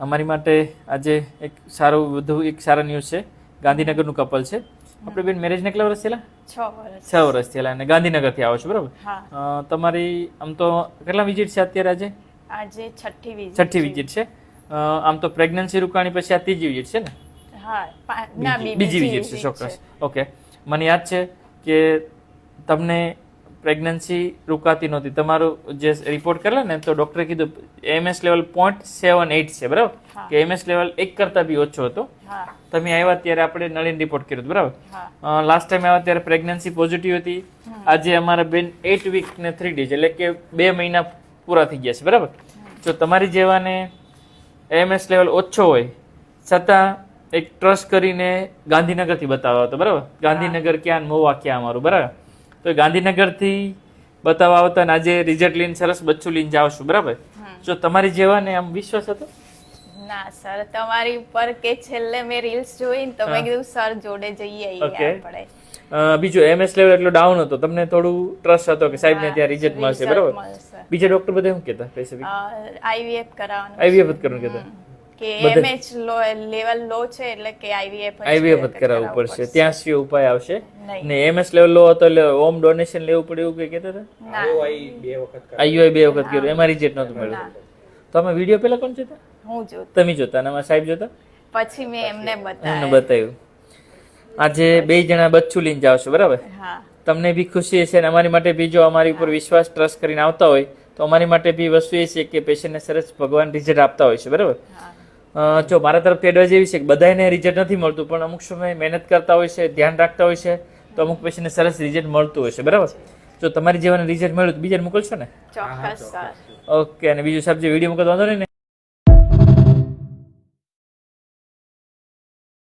અમારી માટે આજે એક સારું વધુ એક સારા ન્યૂઝ છે. ગાંધીનગરનું કપલ છે. આપણે બેન મેરેજને કેટલા વર્ષ થયેલા? છ વર્ષ. થયેલા અને ગાંધીનગરથી આવો છો બરાબર? તમારી આમ તો કેટલા વિઝિટ છે અત્યારે આજે? આજે છઠ્ઠી વિઝિટ છઠ્ઠી વિઝિટ છે. આમ તો પ્રેગ્નન્સી રૂકાણી પછી આ ત્રીજી વિઝિટ છે ને? બીજી વિઝિટ છે. ચોક્કસ. ઓકે. મને યાદ છે કે તમને પ્રેગ્નન્સી રોકાતી નહોતી. તમારું જે રિપોર્ટ કરેલા ને તો ડૉક્ટરે કીધું M S level point seven eight છે બરાબર? કે એમએસ લેવલ એક કરતાં બી ઓછો હતો. તમે આવ્યા ત્યારે આપણે નળીન રિપોર્ટ કર્યો હતો બરાબર? લાસ્ટ ટાઈમ આવ્યા ત્યારે પ્રેગ્નન્સી પોઝિટિવ હતી. આજે અમારા બેન એટ વીક ને થ્રી ડેઝ એટલે કે બે મહિના પૂરા થઈ ગયા છે બરાબર? જો તમારી જેવાને એમએસ લેવલ ઓછો હોય છતાં એક ટ્રસ્ટ કરીને ગાંધીનગરથી બતાવ્યો હતો બરાબર? ગાંધીનગર ક્યાં મોવા ક્યાં અમારું બરાબર? તો ગાંધીનગરથી બતાવવા આવતા અને આજે રિઝલ્ટ લઈને સરસ બચ્ચું લઈને જાઓ છું બરાબર જો તમારી જેવાને આમ વિશ્વાસ હતો? ના સર તમારી ઉપર કે છેલ્લે મેં રીલ્સ જોઈ ને તો મેં કીધું સર જોડે જઈએ. આપણે બીજું એમએસ લેવલ એટલો ડાઉન હતો. તમને થોડું ટ્રસ્ટ હતો કે સાહેબ ને ત્યાં રિઝલ્ટ મળશે બરાબર? બીજા ડોક્ટર બધા શું કહેતા? સ્પેસિફિક આઈવીએફ કરાવવાનું આઈવીએફ જ કરવાનું કહેતા. કે એમએચ લો લેવલ લો છે એટલે કે આઈવીએફ આઈવીએફ જ કરાવવું પડશે. ત્યાં સિવાય ઉપાય આવશે. ને એમએસ લેવલ લો હતો એટલે હોમ ડોનેશન લેવું પડે એવું કઈ કહેતા હતા? ના. આઈયુઆઈ બે વખત કર્યું. એમાં રિઝલ્ટ નહોતું મળ્યું. તો વીડિયો પહેલા કોણ જોતા? હું જો તમે જોતા અને સાહેબ જોતા? પછી મેં એમને એમને બતાવ્યું. બતાવ્યું. આજે બે જણા બચ્ચું લઈને જાવ છો બરાબર? હા. તમને બી ખુશી હશે અને અમારી માટે બી જો અમારી ઉપર વિશ્વાસ ટ્રસ્ટ કરીને આવતા હોય તો અમારી માટે બી વસ્તુ એ છે કે પેશન્ટને સરસ ભગવાન રિઝલ્ટ આપતા હોય છે બરાબર? જો મારા તરફથી એડવાઇઝ એવી છે કે બધાને રિઝલ્ટ નથી મળતું પણ અમુક સમય મહેનત કરતા હોય છે ધ્યાન રાખતા હોય છે તો અમુક પેશન્ટને સરસ રિઝલ્ટ મળતું હોય છે. બરાબર? જો તમારી જેવાને રિઝલ્ટ મળ્યું તો બીજાને મોકલશો ને? ઓકે અને બીજું સાહેબ જે વીડિયો મોકલતો વાંધો નહીં ને?